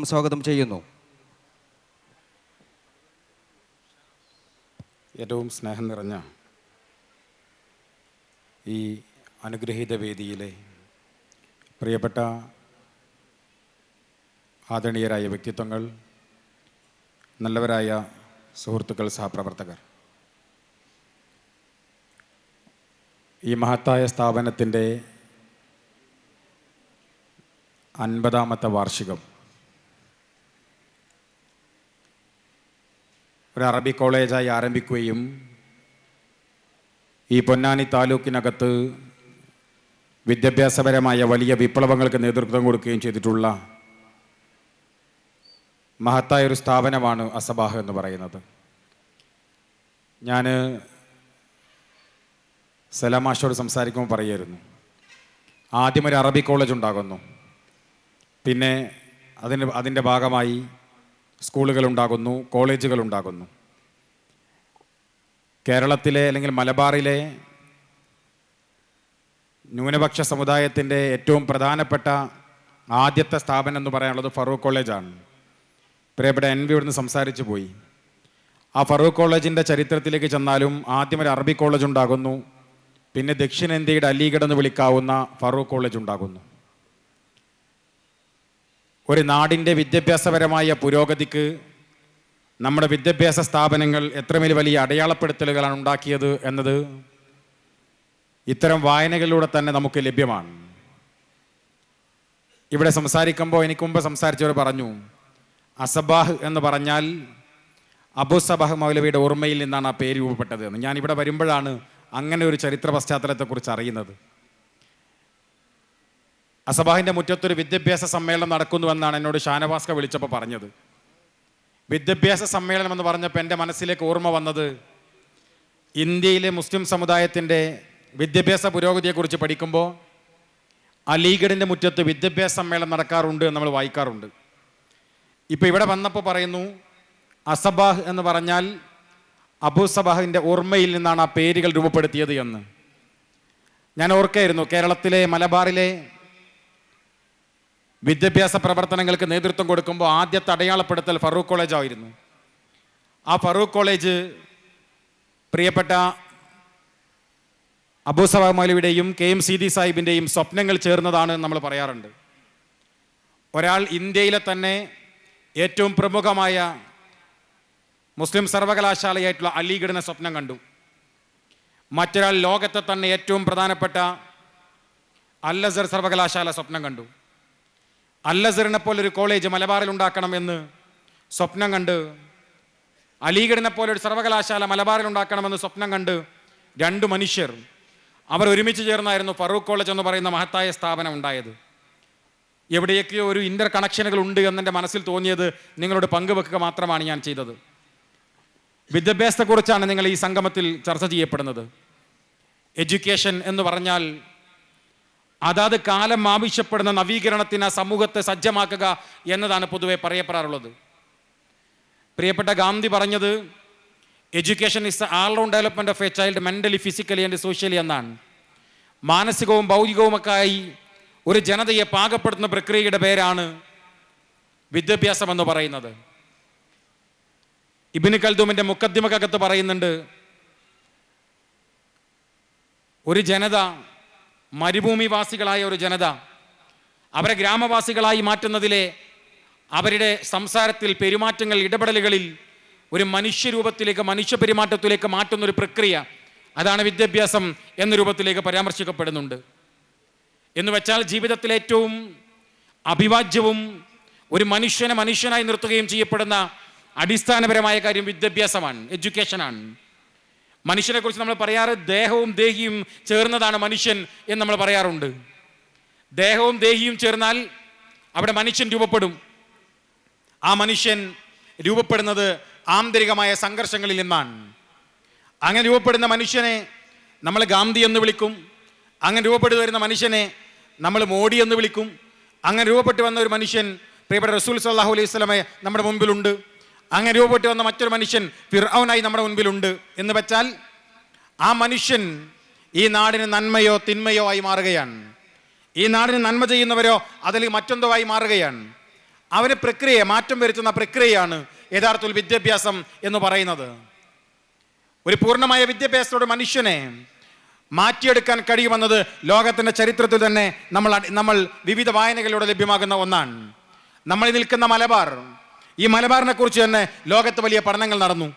സ്വാഗതം ചെയ്യുന്നു. ഏറ്റവും സ്നേഹം നിറഞ്ഞ ഈ അനുഗ്രഹീത വേദിയിലെ പ്രിയപ്പെട്ട ആദരണീയരായ വ്യക്തിത്വങ്ങൾ നല്ലവരായ സുഹൃത്തുക്കൾ സഹപ്രവർത്തകർ. ഈ മഹത്തായ സ്ഥാപനത്തിന്റെ അൻപതാമത്തെ വാർഷികം ഒരു അറബി കോളേജായി ആരംഭിക്കുകയും ഈ പൊന്നാനി താലൂക്കിനകത്ത് വിദ്യാഭ്യാസപരമായ വലിയ വിപ്ലവങ്ങൾക്ക് നേതൃത്വം കൊടുക്കുകയും ചെയ്തിട്ടുള്ള മഹത്തായ ഒരു സ്ഥാപനമാണ് അസബാഹ് എന്ന് പറയുന്നത്. ഞാൻ സലാമാഷോട് സംസാരിക്കുമ്പോൾ പറയായിരുന്നു ആദ്യം ഒരു അറബി കോളേജ് ഉണ്ടാകുന്നു. പിന്നെ അതിന് അതിന്റെ ഭാഗമായി കോളേജുകൾ ഉണ്ടാകുന്നു കേരളത്തിലെ അല്ലെങ്കിൽ മലബാറിലെ ന്യൂനപക്ഷ സമുദായത്തിന്റെ ഏറ്റവും പ്രധാനപ്പെട്ട ആദ്യത്തെ സ്ഥാപനം എന്ന് പറയാനുള്ളത് ഫറൂഖ് കോളേജാണ്. പ്രിയപ്പെട്ട എൻ വി ഇവിടുന്ന് സംസാരിച്ചു പോയി. ആ ഫറൂഖ് കോളേജിന്റെ ചരിത്രത്തിലേക്ക് ചെന്നാലും ആദ്യം ഒരു അറബി കോളേജ് ഉണ്ടാകുന്നു പിന്നെ ദക്ഷിണേന്ത്യയുടെ അലീഗഡ് എന്ന് വിളിക്കാവുന്ന ഫറൂഖ് കോളേജ് ഉണ്ടാകുന്നു ഒരു നാടിന്റെ വിദ്യാഭ്യാസപരമായ പുരോഗതിക്ക് നമ്മുടെ വിദ്യാഭ്യാസ സ്ഥാപനങ്ങൾ എത്രമേൽ വലിയ അടയാളപ്പെടുത്തലുകളാണ് ഉണ്ടാക്കിയത് എന്നത് ഇത്തരം വായനകളിലൂടെ തന്നെ നമുക്ക് ലഭ്യമാണ്. ഇവിടെ സംസാരിക്കുമ്പോൾ എനിക്ക് മുമ്പ് സംസാരിച്ചവർ പറഞ്ഞു അസബാഹ് എന്ന് പറഞ്ഞാൽ അബു സബാഹ് മൗലവിയുടെ ഓർമ്മയിൽ നിന്നാണ് ആ പേര് രൂപപ്പെട്ടത്. എന്ന്. ഞാൻ ഇവിടെ വരുമ്പോഴാണ് അങ്ങനെ ഒരു ചരിത്ര പശ്ചാത്തലത്തെക്കുറിച്ച് അറിയുന്നത്. അസബാഹിന്റെ മുറ്റത്തൊരു വിദ്യാഭ്യാസ സമ്മേളനം നടക്കുന്നുവെന്നാണ് എന്നോട് ഷാനവാസ്ക വിളിച്ചപ്പോൾ പറഞ്ഞത്. വിദ്യാഭ്യാസ സമ്മേളനം എന്ന് പറഞ്ഞപ്പോൾ എന്റെ മനസ്സിലേക്ക് ഓർമ്മ വന്നത് ഇന്ത്യയിലെ മുസ്ലിം സമുദായത്തിന്റെ വിദ്യാഭ്യാസ പുരോഗതിയെക്കുറിച്ച് പഠിക്കുമ്പോൾ അലീഗഡിന്റെ മുറ്റത്ത് വിദ്യാഭ്യാസ സമ്മേളനം നടക്കാറുണ്ട് എന്ന് നമ്മൾ വായിക്കാറുണ്ട്. ഇപ്പോൾ ഇവിടെ വന്നപ്പോൾ പറയുന്നു അസബാഹ് എന്ന് പറഞ്ഞാൽ അബു സബാഹിന്റെ ഓർമ്മയിൽ നിന്നാണ് ആ പേരുകൾ രൂപപ്പെടുത്തിയത് എന്ന്. ഞാൻ ഓർക്കായിരുന്നു കേരളത്തിലെ മലബാറിലെ വിദ്യാഭ്യാസ പ്രവർത്തനങ്ങൾക്ക് നേതൃത്വം കൊടുക്കുമ്പോൾ ആദ്യത്തെ അടയാളപ്പെടുത്തൽ ഫറൂഖ് കോളേജ് ആയിരുന്നു. ആ ഫറൂഖ് കോളേജ് പ്രിയപ്പെട്ട അബൂ മൗലവിയുടെയും കെ എം സി ഡി സാഹിബിന്റെയും സ്വപ്നങ്ങൾ ചേർന്നതാണ് നമ്മൾ പറയാറുണ്ട്. ഒരാൾ ഇന്ത്യയിലെ തന്നെ ഏറ്റവും പ്രമുഖമായ മുസ്ലിം സർവകലാശാലയായിട്ടുള്ള അലിഗഡിനെ സ്വപ്നം കണ്ടു. മറ്റൊരാൾ ലോകത്തെ തന്നെ ഏറ്റവും പ്രധാനപ്പെട്ട അല്ലസർ സർവകലാശാല സ്വപ്നം കണ്ടു. അല്ലസറിനെ പോലൊരു കോളേജ് മലബാറിൽ ഉണ്ടാക്കണം എന്ന് സ്വപ്നം കണ്ട് അലീഗഡിനെ പോലെ ഒരു സർവകലാശാല മലബാറിൽ ഉണ്ടാക്കണമെന്ന് സ്വപ്നം കണ്ട് രണ്ട് മനുഷ്യർ അവർ ഒരുമിച്ച് ചേർന്നായിരുന്നു ഫറൂഖ് കോളേജ് എന്ന് പറയുന്ന മഹത്തായ സ്ഥാപനം ഉണ്ടായത്. എവിടെയൊക്കെയോ ഒരു ഇന്റർ കണക്ഷനുകൾ ഉണ്ട് എന്നെന്റെ മനസ്സിൽ തോന്നിയത് നിങ്ങളോട് പങ്കുവെക്കുക മാത്രമാണ് ഞാൻ ചെയ്തത്. വിദ്യാഭ്യാസത്തെക്കുറിച്ചാണ് നിങ്ങൾ ഈ സംഗമത്തിൽ ചർച്ച ചെയ്യപ്പെടുന്നത്. എഡ്യൂക്കേഷൻ എന്ന് പറഞ്ഞാൽ അതാത് കാലം ആവശ്യപ്പെടുന്ന നവീകരണത്തിന് ആ സമൂഹത്തെ സജ്ജമാക്കുക എന്നതാണ് പൊതുവെ പറയപ്പെടാറുള്ളത്. പ്രിയപ്പെട്ട ഗാന്ധി പറഞ്ഞത് education is all round development of a child mentally physically and socially എന്നാണ്. മാനസികവും ഭൗതികവുമൊക്കെയായി ഒരു ജനതയെ പാകപ്പെടുത്തുന്ന പ്രക്രിയയുടെ പേരാണ് വിദ്യാഭ്യാസം എന്ന് പറയുന്നത്. ഇബിന് കൽദൂമിന്റെ മുക്കദ്ദിമക്കകത്ത് പറയുന്നുണ്ട് ഒരു ജനത മരുഭൂമിവാസികളായ ഒരു ജനത അവരെ ഗ്രാമവാസികളായി മാറ്റുന്നതിലെ അവരുടെ സംസാരത്തിൽ പെരുമാറ്റങ്ങൾ ഇടപെടലുകളിൽ ഒരു മനുഷ്യരൂപത്തിലേക്ക് മനുഷ്യ പെരുമാറ്റത്തിലേക്ക് മാറ്റുന്ന ഒരു പ്രക്രിയ അതാണ് വിദ്യാഭ്യാസം എന്ന രൂപത്തിലേക്ക് പരാമർശിക്കപ്പെടുന്നുണ്ട്. എന്ന് വെച്ചാൽ ജീവിതത്തിൽ ഏറ്റവും അഭിവാജ്യവും ഒരു മനുഷ്യനെ മനുഷ്യനായി നിർത്തുകയും ചെയ്യപ്പെടുന്ന അടിസ്ഥാനപരമായ കാര്യം വിദ്യാഭ്യാസമാണ് എഡ്യൂക്കേഷനാണ്. മനുഷ്യനെ കുറിച്ച് നമ്മൾ പറയാറ് ദേഹവും ദേഹിയും ചേർന്നതാണ് മനുഷ്യൻ എന്ന് നമ്മൾ പറയാറുണ്ട്. ദേഹവും ദേഹിയും ചേർന്നാൽ അവിടെ മനുഷ്യൻ രൂപപ്പെടും. ആ മനുഷ്യൻ രൂപപ്പെടുന്നത് ആന്തരികമായ സംഘർഷങ്ങളിൽ നിന്നാണ്. അങ്ങനെ രൂപപ്പെടുന്ന മനുഷ്യനെ നമ്മൾ ഗാന്ധി എന്ന് വിളിക്കും. അങ്ങനെ രൂപപ്പെട്ടു വരുന്ന മനുഷ്യനെ നമ്മൾ മോഡി എന്ന് വിളിക്കും. അങ്ങനെ രൂപപ്പെട്ടു വന്ന ഒരു മനുഷ്യൻ പ്രിയപ്പെട്ട റസൂൽ സല്ലാഹു അലൈഹി സ്വലമെ നമ്മുടെ മുമ്പിലുണ്ട്. അങ്ങനെ രൂപപ്പെട്ടു വന്ന മറ്റൊരു മനുഷ്യൻ ഫിർഔനായി നമ്മുടെ മുൻപിലുണ്ട്. എന്ന് വെച്ചാൽ ആ മനുഷ്യൻ ഈ നാടിന് നന്മയോ തിന്മയോ ആയി മാറുകയാണ്. ഈ നാടിന് നന്മ ചെയ്യുന്നവരോ അതിൽ മറ്റെന്തോ ആയി മാറുകയാണ്. അവന് പ്രക്രിയ മാറ്റം വരുത്തുന്ന പ്രക്രിയയാണ് യഥാർത്ഥത്തിൽ വിദ്യാഭ്യാസം എന്ന് പറയുന്നത്. ഒരു പൂർണമായ വിദ്യാഭ്യാസത്തോടെ മനുഷ്യനെ മാറ്റിയെടുക്കാൻ കഴിയുമെന്നത് ലോകത്തിന്റെ ചരിത്രത്തിൽ തന്നെ നമ്മൾ നമ്മൾ വിവിധ വായനകളിലൂടെ ലഭ്യമാകുന്ന ഒന്നാണ്. നമ്മൾ നിൽക്കുന്ന മലബാർ ഈ മലബാറിനെ കുറിച്ച് തന്നെ ലോകത്ത് വലിയ പഠനങ്ങൾ നടന്നു.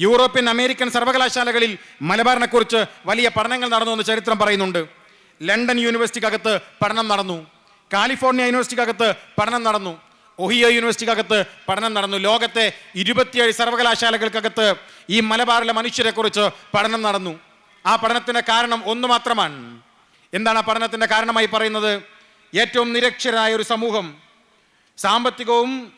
യൂറോപ്യൻ അമേരിക്കൻ സർവകലാശാലകളിൽ മലബാറിനെ കുറിച്ച് വലിയ പഠനങ്ങൾ നടന്നു എന്ന് ചരിത്രം പറയുന്നുണ്ട്. ലണ്ടൻ യൂണിവേഴ്സിറ്റിക്കകത്ത് പഠനം നടന്നു. കാലിഫോർണിയ യൂണിവേഴ്സിറ്റിക്കകത്ത് പഠനം നടന്നു. ഒഹിയോ യൂണിവേഴ്സിറ്റിക്കകത്ത് പഠനം നടന്നു. ലോകത്തെ ഇരുപത്തിയേഴ് സർവകലാശാലകൾക്കകത്ത് ഈ മലബാറിലെ മനുഷ്യരെ കുറിച്ച് പഠനം നടന്നു. ആ പഠനത്തിന്റെ കാരണം ഒന്ന് മാത്രമാണ്. എന്താണ് ആ പഠനത്തിന്റെ കാരണമായി പറയുന്നത്? ഏറ്റവും നിരക്ഷരായ ഒരു സമൂഹം സാമ്പത്തികവും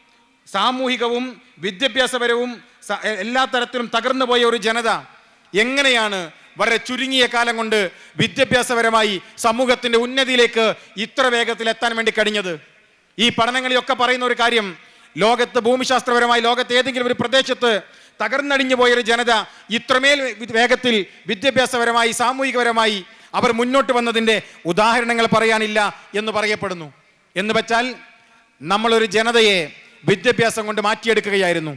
സാമൂഹികവും വിദ്യാഭ്യാസപരവും എല്ലാ തരത്തിലും തകർന്നു പോയ ഒരു ജനത എങ്ങനെയാണ് വളരെ ചുരുങ്ങിയ കാലം കൊണ്ട് വിദ്യാഭ്യാസപരമായി സമൂഹത്തിന്റെ ഉന്നതിയിലേക്ക് ഇത്ര വേഗത്തിൽ എത്താൻ വേണ്ടി കഴിഞ്ഞത്? ഈ പഠനങ്ങളിലൊക്കെ പറയുന്ന ഒരു കാര്യം ലോകത്ത് ഭൂമിശാസ്ത്രപരമായി ലോകത്ത് ഏതെങ്കിലും ഒരു പ്രദേശത്ത് തകർന്നടിഞ്ഞു പോയൊരു ജനത ഇത്രമേൽ വേഗത്തിൽ വിദ്യാഭ്യാസപരമായി സാമൂഹികപരമായി അവർ മുന്നോട്ട് വന്നതിന്റെ ഉദാഹരണങ്ങൾ പറയാനില്ല എന്ന് പറയപ്പെടുന്നു. എന്ന് വെച്ചാൽ നമ്മളൊരു ജനതയെ വിദ്യാഭ്യാസം കൊണ്ട് മാറ്റിയെടുക്കുകയായിരുന്നു.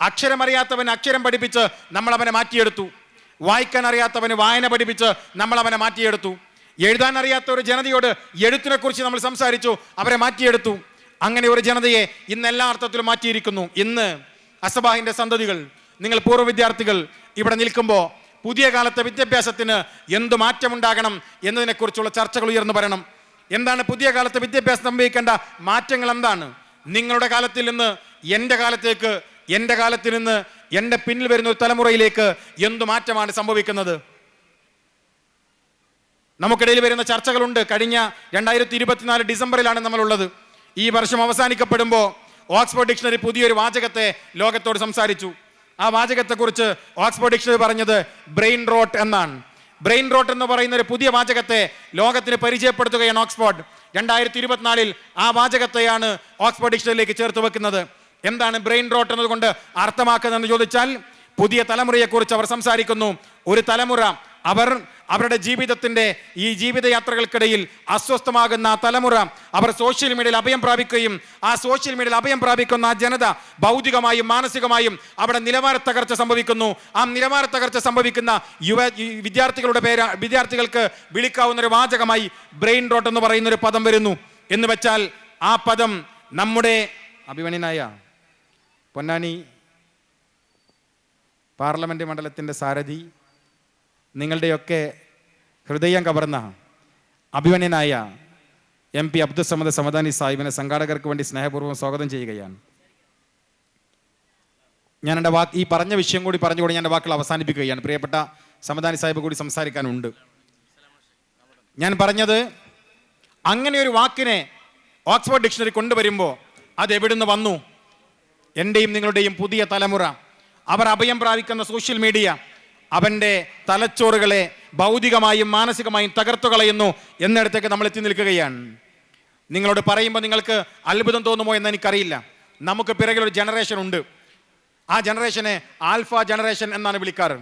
അക്ഷരമറിയാത്തവൻ അക്ഷരം പഠിപ്പിച്ച് നമ്മൾ അവനെ മാറ്റിയെടുത്തു. വായിക്കാൻ അറിയാത്തവന് വായന പഠിപ്പിച്ച് നമ്മൾ അവനെ മാറ്റിയെടുത്തു. എഴുതാൻ അറിയാത്ത ഒരു ജനതയോട് എഴുത്തിനെ കുറിച്ച് നമ്മൾ സംസാരിച്ചു അവരെ മാറ്റിയെടുത്തു. അങ്ങനെ ഒരു ജനതയെ ഇന്ന് എല്ലാ അർത്ഥത്തിലും മാറ്റിയിരിക്കുന്നു. ഇന്ന് അസബാഹിന്റെ സന്തതികൾ നിങ്ങൾ പൂർവ വിദ്യാർത്ഥികൾ ഇവിടെ നിൽക്കുമ്പോൾ പുതിയ കാലത്തെ വിദ്യാഭ്യാസത്തിന് എന്ത് മാറ്റമുണ്ടാകണം എന്നതിനെക്കുറിച്ചുള്ള ചർച്ചകൾ ഉയർന്നു വരണം. എന്താണ് പുതിയ കാലത്തെ വിദ്യാഭ്യാസം സംഭവിക്കേണ്ട മാറ്റങ്ങൾ എന്താണ്? നിങ്ങളുടെ കാലത്തിൽ നിന്ന് എന്റെ കാലത്തേക്ക് എന്റെ കാലത്തിൽ നിന്ന് എന്റെ പിന്നിൽ വരുന്ന ഒരു തലമുറയിലേക്ക് എന്തു മാറ്റമാണ് സംഭവിക്കുന്നത്? നമുക്കിടയിൽ വരുന്ന ചർച്ചകളുണ്ട്. കഴിഞ്ഞ രണ്ടായിരത്തി ഇരുപത്തിനാല് ഡിസംബറിലാണ് നമ്മളുള്ളത്. ഈ വർഷം അവസാനിക്കപ്പെടുമ്പോൾ ഓക്സ്ഫോർഡ് ഡിക്ഷണറി പുതിയൊരു വാചകത്തെ ലോകത്തോട് സംസാരിച്ചു. ആ വാചകത്തെക്കുറിച്ച് ഓക്സ്ഫോർഡ് ഡിക്ഷണറി പറഞ്ഞത് ബ്രെയിൻ റോട്ട് എന്നാണ്. ബ്രെയിൻ റോട്ട് എന്ന് പറയുന്ന ഒരു പുതിയ വാചകത്തെ ലോകത്തിന് പരിചയപ്പെടുത്തുകയാണ് ഓക്സ്ഫോർഡ്. രണ്ടായിരത്തി ഇരുപത്തിനാലിൽ ആ വാചകത്തെയാണ് ഓക്സ്ഫോർഡ് ഡിക്ഷണറിയിലേക്ക് ചേർത്ത് വെക്കുന്നത്. എന്താണ് ബ്രെയിൻ റോട്ട് എന്നതുകൊണ്ട് അർത്ഥമാക്കുന്നതെന്ന് ചോദിച്ചാൽ പുതിയ തലമുറയെക്കുറിച്ച് അവർ സംസാരിക്കുന്നു. ഒരു തലമുറ അവർ അവരുടെ ജീവിതത്തിന്റെ ഈ ജീവിതയാത്രകൾക്കിടയിൽ അസ്വസ്ഥമാകുന്ന തലമുറ അവർ സോഷ്യൽ മീഡിയയിൽ അഭയം പ്രാപിക്കുകയും ആ സോഷ്യൽ മീഡിയയിൽ അഭയം പ്രാപിക്കുന്ന ആ ജനത ഭൗതികമായും മാനസികമായും അവിടെ നിലവാര തകർച്ച സംഭവിക്കുന്നു. ആ നിലവാര തകർച്ച സംഭവിക്കുന്ന യുവ വിദ്യാർത്ഥികളുടെ പേര് വിദ്യാർത്ഥികൾക്ക് വിളിക്കാവുന്ന ഒരു വാചകമായി ബ്രെയിൻ റോട്ട് എന്ന് പറയുന്ന ഒരു പദം വരുന്നു. എന്ന് വെച്ചാൽ ആ പദം നമ്മുടെ അഭിമന്യനായ പൊന്നാനി പാർലമെന്റ് മണ്ഡലത്തിന്റെ സാരഥി നിങ്ങളുടെയൊക്കെ ഹൃദയം കവർന്ന അഭിമന്യനായ എം പി അബ്ദുസമദ് സമദാനി സാഹിബിനെ സംഘാടകർക്ക് വേണ്ടി സ്നേഹപൂർവം സ്വാഗതം ചെയ്യുകയാണ്. ഞാൻ എന്റെ വാക്ക് ഈ പറഞ്ഞ വിഷയം കൂടി പറഞ്ഞുകൂടി ഞാൻ എന്റെ വാക്കുകൾ അവസാനിപ്പിക്കുകയാണ്. പ്രിയപ്പെട്ട സമദാനി സാഹിബ് കൂടി സംസാരിക്കാനുണ്ട്. ഞാൻ പറഞ്ഞത് അങ്ങനെ ഒരു വാക്കിനെ ഓക്സ്ഫോർഡ് ഡിക്ഷണറി കൊണ്ടുവരുമ്പോൾ അത് എവിടുന്ന് വന്നു? എന്റെയും നിങ്ങളുടെയും പുതിയ തലമുറ. അവർ അഭയം പ്രാപിക്കുന്ന സോഷ്യൽ മീഡിയ അവന്റെ തലച്ചോറുകളെ ഭൗതികമായും മാനസികമായും തകർത്തു കളയുന്നു എന്നിടത്തേക്ക് നമ്മൾ എത്തി നിൽക്കുകയാണ്. നിങ്ങളോട് പറയുമ്പോൾ നിങ്ങൾക്ക് അത്ഭുതം തോന്നുമോ എന്ന് എനിക്കറിയില്ല. നമുക്ക് ഒരു ജനറേഷൻ ഉണ്ട്. ആ ജനറേഷനെ ആൽഫ ജനറേഷൻ എന്നാണ് വിളിക്കാറ്.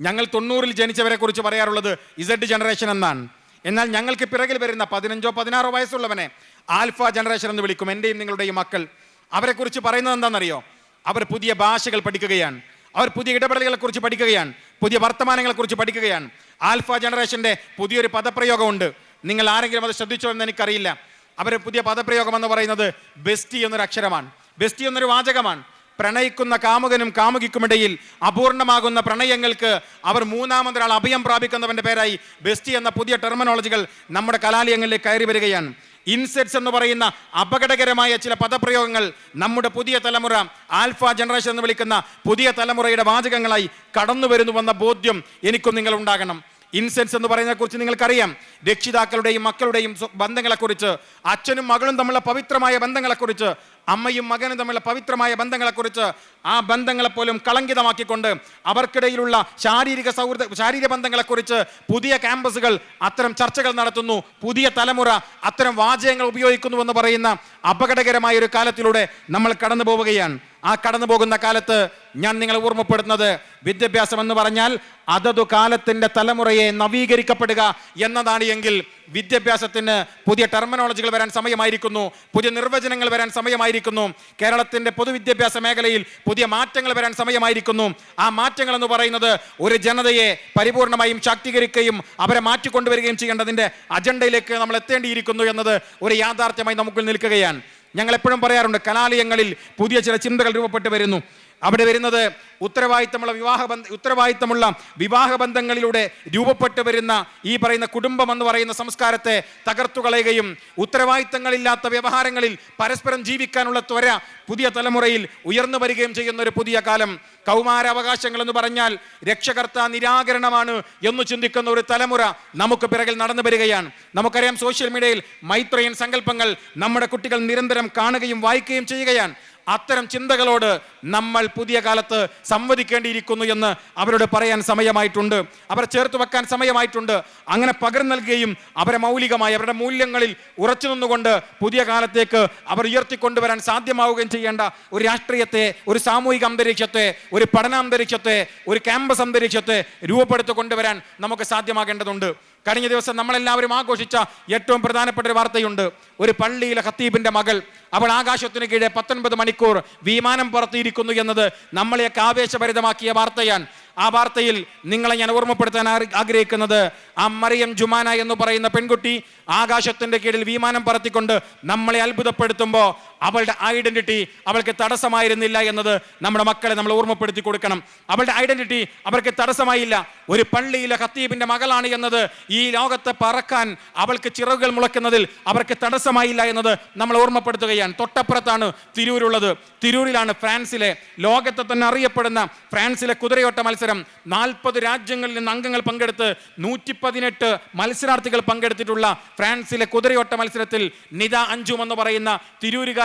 ഞങ്ങൾ തൊണ്ണൂറിൽ ജനിച്ചവരെ കുറിച്ച് പറയാറുള്ളത് ഇസഡ് ജനറേഷൻ എന്നാണ്. എന്നാൽ ഞങ്ങൾക്ക് പിറകിൽ വരുന്ന പതിനഞ്ചോ പതിനാറോ വയസ്സുള്ളവനെ ആൽഫ ജനറേഷൻ എന്ന് വിളിക്കും. എന്റെയും നിങ്ങളുടെയും മക്കൾ. അവരെക്കുറിച്ച് പറയുന്നത് എന്താണെന്നറിയോ? അവർ പുതിയ ഭാഷകൾ പഠിക്കുകയാണ്. അവർ പുതിയ ഇടപെടലുകളെ കുറിച്ച് പഠിക്കുകയാണ് പുതിയ വർത്തമാനങ്ങളെ കുറിച്ച് പഠിക്കുകയാണ്. ആൽഫ ജനറേഷന്റെ പുതിയൊരു പദപ്രയോഗമുണ്ട്. നിങ്ങൾ ആരെങ്കിലും അത് ശ്രദ്ധിച്ചോ എന്ന് എനിക്കറിയില്ല. അവർ പുതിയ പദപ്രയോഗം എന്ന് പറയുന്നത് ബെസ്റ്റി എന്നൊരു അക്ഷരമാണ്. ബെസ്റ്റി എന്നൊരു വാചകമാണ്. പ്രണയിക്കുന്ന കാമുകനും കാമുകിക്കുമിടയിൽ അപൂർണമാകുന്ന പ്രണയങ്ങൾക്ക് അവർ മൂന്നാമതൊരാൾ അഭയം പ്രാപിക്കുന്നവന്റെ പേരായി ബെസ്റ്റി എന്ന പുതിയ ടെർമിനോളജികൾ നമ്മുടെ കലാലയങ്ങളിലേക്ക് കയറി വരികയാണ്. ഇൻസെറ്റ്സ് എന്ന് പറയുന്ന അപകടകരമായ ചില പദപ്രയോഗങ്ങൾ നമ്മുടെ പുതിയ തലമുറ ആൽഫ ജനറേഷൻ എന്ന് വിളിക്കുന്ന പുതിയ തലമുറയുടെ വാചകങ്ങളായി കടന്നു വരുന്നുവെന്ന ബോധ്യം എനിക്കും നിങ്ങൾ ഉണ്ടാകണം ഇൻസെൻസ് എന്ന് പറയുന്നതിനെ കുറിച്ച് നിങ്ങൾക്കറിയാം. രക്ഷിതാക്കളുടെയും മക്കളുടെയും ബന്ധങ്ങളെക്കുറിച്ച് അച്ഛനും മകളും തമ്മിലുള്ള പവിത്രമായ ബന്ധങ്ങളെക്കുറിച്ച് അമ്മയും മകനും തമ്മിലുള്ള പവിത്രമായ ബന്ധങ്ങളെക്കുറിച്ച് ആ ബന്ധങ്ങളെ പോലും കളങ്കിതമാക്കിക്കൊണ്ട് അവർക്കിടയിലുള്ള ശാരീരിക സൗഹൃദ ശാരീരിക ബന്ധങ്ങളെക്കുറിച്ച് പുതിയ ക്യാമ്പസുകൾ അത്തരം ചർച്ചകൾ നടത്തുന്നു. പുതിയ തലമുറ അത്തരം വാചകങ്ങൾ ഉപയോഗിക്കുന്നുവെന്ന് പറയുന്ന അപകടകരമായ ഒരു കാലത്തിലൂടെ നമ്മൾ കടന്നു പോവുകയാണ് ആ കടന്നു പോകുന്ന കാലത്ത് ഞാൻ നിങ്ങളെ ഓർമ്മപ്പെടുത്തുന്നത് വിദ്യാഭ്യാസം എന്ന് പറഞ്ഞാൽ അതതു കാലത്തിന്റെ തലമുറയെ നവീകരിക്കപ്പെടുക എന്നതാണ് എങ്കിൽ വിദ്യാഭ്യാസത്തിന് പുതിയ ടെർമിനോളജികൾ വരാൻ സമയമായിരിക്കുന്നു പുതിയ നിർവചനങ്ങൾ വരാൻ സമയമായിരിക്കുന്നു കേരളത്തിന്റെ പൊതുവിദ്യാഭ്യാസ മേഖലയിൽ പുതിയ മാറ്റങ്ങൾ വരാൻ സമയമായിരിക്കുന്നു. ആ മാറ്റങ്ങൾ എന്ന് പറയുന്നത് ഒരു ജനതയെ പരിപൂർണമായും ശാക്തീകരിക്കുകയും അവരെ മാറ്റിക്കൊണ്ടുവരികയും ചെയ്യേണ്ടതിന്റെ അജണ്ടയിലേക്ക് നമ്മൾ എത്തേണ്ടിയിരിക്കുന്നു എന്നത് ഒരു യാഥാർത്ഥ്യമായി നമുക്ക് നിൽക്കുകയാണ്. ഞങ്ങൾ എപ്പോഴും പറയാറുണ്ട് കലാലയങ്ങളിൽ പുതിയ ചില ചിന്തകൾ രൂപപ്പെട്ടു വരുന്നു. അവിടെ വരുന്നത് ഉത്തരവാദിത്തമുള്ള വിവാഹ ബന്ധ ഉത്തരവാദിത്തമുള്ള വിവാഹ ബന്ധങ്ങളിലൂടെ രൂപപ്പെട്ടു വരുന്ന ഈ പറയുന്ന കുടുംബം എന്ന് പറയുന്ന സംസ്കാരത്തെ തകർത്തു കളയുകയും ഉത്തരവാദിത്തങ്ങളില്ലാത്ത വ്യവഹാരങ്ങളിൽ പരസ്പരം ജീവിക്കാനുള്ള ത്വര പുതിയ തലമുറയിൽ ഉയർന്നു വരികയും ചെയ്യുന്ന ഒരു പുതിയ കാലം. കൗമാരാവകാശങ്ങൾ എന്ന് പറഞ്ഞാൽ രക്ഷകർത്ത നിരാകരണമാണ് എന്ന് ചിന്തിക്കുന്ന ഒരു തലമുറ നമുക്ക് പിറകിൽ നടന്നു വരികയാണ്. നമുക്കറിയാം സോഷ്യൽ മീഡിയയിൽ മൈത്രയൻ സങ്കല്പങ്ങൾ നമ്മുടെ കുട്ടികൾ നിരന്തരം കാണുകയും വായിക്കുകയും ചെയ്യുകയാണ്. അത്തരം ചിന്തകളോട് നമ്മൾ പുതിയ കാലത്ത് സംവദിക്കേണ്ടിയിരിക്കുന്നു എന്ന് അവരോട് പറയാൻ സമയമായിട്ടുണ്ട്. അവരെ ചേർത്ത് വെക്കാൻ സമയമായിട്ടുണ്ട്. അങ്ങനെ പകർന്നു നൽകുകയും അവരെ മൗലികമായി അവരുടെ മൂല്യങ്ങളിൽ ഉറച്ചു നിന്നുകൊണ്ട് പുതിയ കാലത്തേക്ക് അവർ ഉയർത്തിക്കൊണ്ടുവരാൻ സാധ്യമാവുകയും ചെയ്യേണ്ട ഒരു രാഷ്ട്രീയത്തെ ഒരു സാമൂഹിക അന്തരീക്ഷത്തെ ഒരു പഠനാന്തരീക്ഷത്തെ ഒരു ക്യാമ്പസ് അന്തരീക്ഷത്തെ രൂപപ്പെടുത്തി കൊണ്ടുവരാൻ നമുക്ക് സാധ്യമാകേണ്ടതുണ്ട്. കഴിഞ്ഞ ദിവസം നമ്മളെല്ലാവരും ആഘോഷിച്ച ഏറ്റവും പ്രധാനപ്പെട്ട ഒരു വാർത്തയുണ്ട്. ഒരു പള്ളിയിലെ ഖത്തീബിന്റെ മകൾ അവൾ ആകാശത്തിന് കീഴെ പത്തൊൻപത് മണിക്കൂർ വിമാനം പുറത്തിയിരിക്കുന്നു എന്നത് നമ്മളെയൊക്കെ ആവേശഭരിതമാക്കിയ വാർത്തയാണ്. ആ വാർത്തയിൽ നിങ്ങളെ ഞാൻ ഓർമ്മപ്പെടുത്താൻ ആഗ്രഹിക്കുന്നത്? ആ മറിയം ജുമാന എന്ന് പറയുന്ന പെൺകുട്ടി ആകാശത്തിന്റെ കീഴിൽ വിമാനം പറത്തിക്കൊണ്ട് നമ്മളെ അത്ഭുതപ്പെടുത്തുമ്പോൾ അവളുടെ ഐഡന്റിറ്റി അവൾക്ക് തടസ്സമായിരുന്നില്ല എന്നത് നമ്മുടെ മക്കളെ നമ്മൾ ഓർമ്മപ്പെടുത്തി കൊടുക്കണം. അവളുടെ ഐഡന്റിറ്റി അവർക്ക് തടസ്സമായില്ല. ഒരു പള്ളിയിലെ ഖത്തീബിന്റെ മകളാണ് എന്നത് ഈ ലോകത്തെ പറക്കാൻ അവൾക്ക് ചിറകുകൾ മുളയ്ക്കുന്നതിൽ അവർക്ക് തടസ്സമായില്ല എന്നത് നമ്മൾ ഓർമ്മപ്പെടുത്തുകയാണ്. തൊട്ടപ്പുറത്താണ് തിരൂരുള്ളത്. തിരൂരിലാണ് ഫ്രാൻസിലെ ലോകത്തെ തന്നെ അറിയപ്പെടുന്ന ഫ്രാൻസിലെ കുതിരയോട്ട മത്സരം. നാൽപ്പത് രാജ്യങ്ങളിൽ നിന്ന് അംഗങ്ങൾ പങ്കെടുത്ത് നൂറ്റി പതിനെട്ട് മത്സരാർത്ഥികൾ പങ്കെടുത്തിട്ടുള്ള ഫ്രാൻസിലെ കുതിരയോട്ട മത്സരത്തിൽ നിത അഞ്ചു എന്ന് പറയുന്ന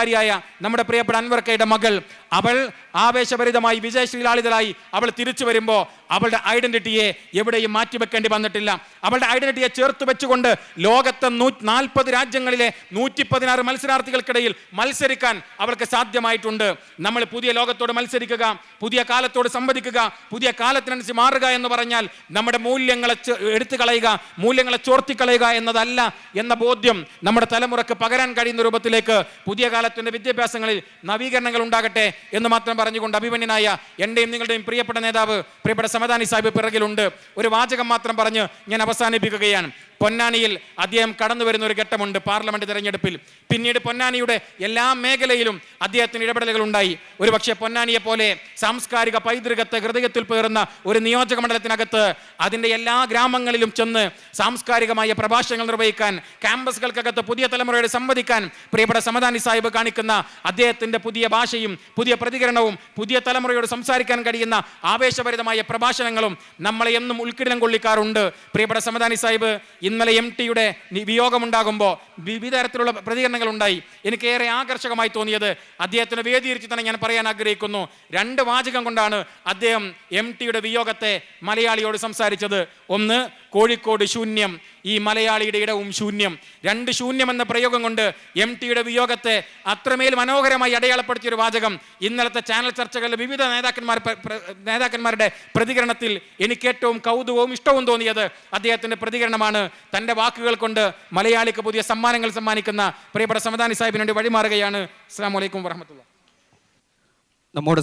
തിരൂരുകാരിയായ നമ്മുടെ പ്രിയപ്പെട്ട അൻവർക്കയുടെ മകൾ. അവൾ ആവേശഭരിതമായി വിജയശ്രീലാളിതരായി അവൾ തിരിച്ചു വരുമ്പോൾ അവളുടെ ഐഡന്റിറ്റിയെ എവിടെയും മാറ്റിവെക്കേണ്ടി വന്നിട്ടില്ല. അവളുടെ ഐഡന്റിറ്റിയെ ചേർത്ത് വെച്ചുകൊണ്ട് ലോകത്തെ നൂ നാൽപ്പത് രാജ്യങ്ങളിലെ നൂറ്റി പതിനാറ് മത്സരാർത്ഥികൾക്കിടയിൽ മത്സരിക്കാൻ അവൾക്ക് സാധ്യമായിട്ടുണ്ട്. നമ്മൾ പുതിയ ലോകത്തോട് മത്സരിക്കുക പുതിയ കാലത്തോട് സംവദിക്കുക പുതിയ കാലത്തിനനുസരിച്ച് മാറുക എന്ന് പറഞ്ഞാൽ നമ്മുടെ മൂല്യങ്ങളെ എടുത്തു കളയുക മൂല്യങ്ങളെ ചോർത്തിക്കളയുക എന്നതല്ല എന്ന ബോധ്യം നമ്മുടെ തലമുറയ്ക്ക് പകരാൻ കഴിയുന്ന രൂപത്തിലേക്ക് പുതിയ കാലത്തിന്റെ വിദ്യാഭ്യാസങ്ങളിൽ നവീകരണങ്ങൾ ഉണ്ടാകട്ടെ എന്ന് മാത്രം പറഞ്ഞുകൊണ്ട് അഭിമന്യനായ എന്റെയും നിങ്ങളുടെയും പ്രിയപ്പെട്ട നേതാവ് പ്രിയപ്പെട്ട സമദാനി സാഹിബ് പിറകിലുണ്ട്. ഒരു വാചകം മാത്രം പറഞ്ഞ് ഞാൻ അവസാനിപ്പിക്കുകയാണ്. പൊന്നാനിയിൽ അദ്ദേഹം കടന്നു വരുന്ന ഒരു ഘട്ടമുണ്ട് പാർലമെന്റ് തെരഞ്ഞെടുപ്പിൽ. പിന്നീട് പൊന്നാനിയുടെ എല്ലാ മേഖലയിലും അദ്ദേഹത്തിന് ഇടപെടലുകൾ ഉണ്ടായി. ഒരുപക്ഷെ പൊന്നാനിയെ പോലെ സാംസ്കാരിക പൈതൃകത്തെ ഹൃദയത്തിൽ പേറുന്ന ഒരു നിയോജക മണ്ഡലത്തിനകത്ത് അതിന്റെ എല്ലാ ഗ്രാമങ്ങളിലും ചെന്ന് സാംസ്കാരികമായ പ്രഭാഷണങ്ങൾ നിർവഹിക്കാൻ ക്യാമ്പസുകൾക്കകത്ത് പുതിയ തലമുറയോട് സംവദിക്കാൻ പ്രിയപ്പെട്ട സമദാനി സാഹിബ് കാണിക്കുന്ന അദ്ദേഹത്തിന്റെ പുതിയ ഭാഷയും പുതിയ പ്രതികരണവും പുതിയ തലമുറയോട് സംസാരിക്കാൻ കഴിയുന്ന ആവേശഭരിതമായ പ്രഭാഷണങ്ങളും നമ്മളെ എന്നും ഉൾക്കിടലം കൊള്ളിക്കാറുണ്ട്. പ്രിയപ്പെട്ട സമദാനി സാഹിബ് ഇന്നലെ എം ടിയുടെ വിയോഗമുണ്ടാകുമ്പോൾ വിവിധ തരത്തിലുള്ള പ്രതികരണങ്ങൾ ഉണ്ടായി എനിക്ക് ഏറെ ആകർഷകമായി തോന്നിയത് അദ്ദേഹത്തിന് വേദിയിരിച്ച് തന്നെ ഞാൻ പറയാൻ ആഗ്രഹിക്കുന്നു. രണ്ട് വാചകം കൊണ്ടാണ് അദ്ദേഹം എം ടിയുടെ വിയോഗത്തെ മലയാളിയോട് സംസാരിച്ചത്. ഒന്ന് കോഴിക്കോട് ശൂന്യം. ഈ മലയാളിയുടെ ഇടവും ശൂന്യം. രണ്ട് ശൂന്യം എന്ന പ്രയോഗം കൊണ്ട് എം ടിയുടെ വിയോഗത്തെ അത്രമേൽ മനോഹരമായി അടയാളപ്പെടുത്തിയ ഒരു വാചകം ഇന്നലത്തെ ചാനൽ ചർച്ചകളിലെ വിവിധ നേതാക്കന്മാർ നേതാക്കന്മാരുടെ പ്രതികരണത്തിൽ എനിക്ക് ഏറ്റവും കൗതുകവും ഇഷ്ടവും തോന്നിയത് അദ്ദേഹത്തിന്റെ പ്രതികരണമാണ്. തന്റെ വാക്കുകൾ കൊണ്ട് മലയാളിക്ക് പുതിയ സമ്മാനങ്ങൾ സമ്മാനിക്കുന്ന പ്രിയപ്പെട്ട സമദാനി സാഹിബിന് വേണ്ടി വഴിമാറുകയാണ്. അസ്സാം വലൈക്കും വറഹമത്തുള്ള നമ്മോട്